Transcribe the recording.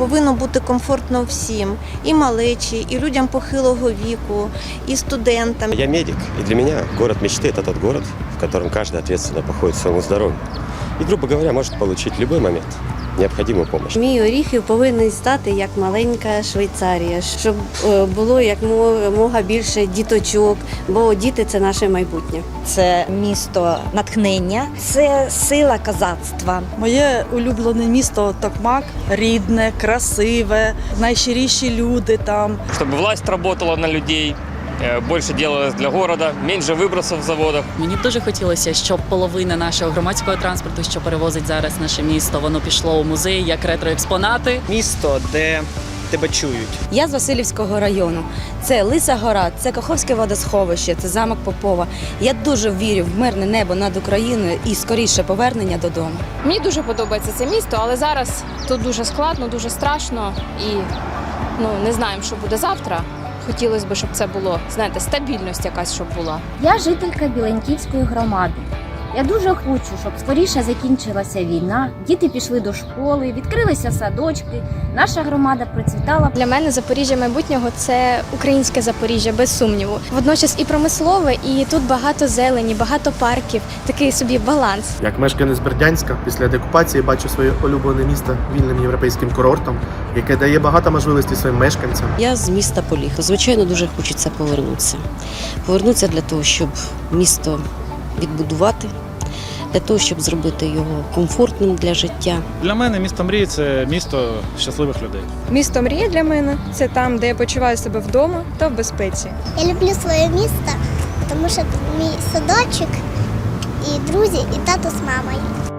повинно бути комфортно всім, і малечі, і людям похилого віку, і студентам. Я медик, и для меня город мечты – это тот город, в котором каждый ответственно походит к своему здоровью. И, грубо говоря, может получить в любой момент необходимую помощь. Мій Оріхів повинен стати як маленька Швейцарія, щоб е, було як мога більше діточок, бо діти це наше майбутнє. Це місто натхнення, це сила козацтва. Моє улюблене місто Токмак рідне, красиве, найщиріші люди там. чтобы власть работала на людей, э, больше делалось для города, меньше выбросов в заводах. Мені б дуже хотілося, щоб половина нашого громадського транспорту, що перевозить зараз наше місто, воно пішло у музей як ретроекспонати. місто, де тебе чують. Я з Васильівського району. Це Лиса Гора, це Каховське водосховище, це замок Попова. Я дуже вірю в мирне небо над Україною і скоріше повернення додому. Мені дуже подобається це місто, але зараз тут дуже складно, дуже страшно і ну не знаємо, що буде завтра. Хотілося б, щоб це було, знаєте, стабільність якась, щоб була. Я жителька Біленьківської громади. Я дуже хочу, щоб скоріше закінчилася війна, діти пішли до школи, відкрилися садочки, наша громада процвітала. Для мене Запоріжжя майбутнього це українське Запоріжжя, без сумніву. Водночас і промислове, і тут багато зелені, багато парків, такий собі баланс. Як мешканець Бердянська після деокупації бачу своє улюблене місто вільним європейським курортом, яке дає багато можливостей своїм мешканцям. Я з міста Поліг. Звичайно, дуже хочеться повернутися. Повернутися для того, щоб місто відбудувати, для того, щоб зробити його комфортним для життя. Для мене місто мрії це місто щасливих людей. Місто мрія для мене це там, де я почуваю себе вдома та в безпеці. Я люблю своє місто, тому що тут мій садочок і друзі, і тато з мамою.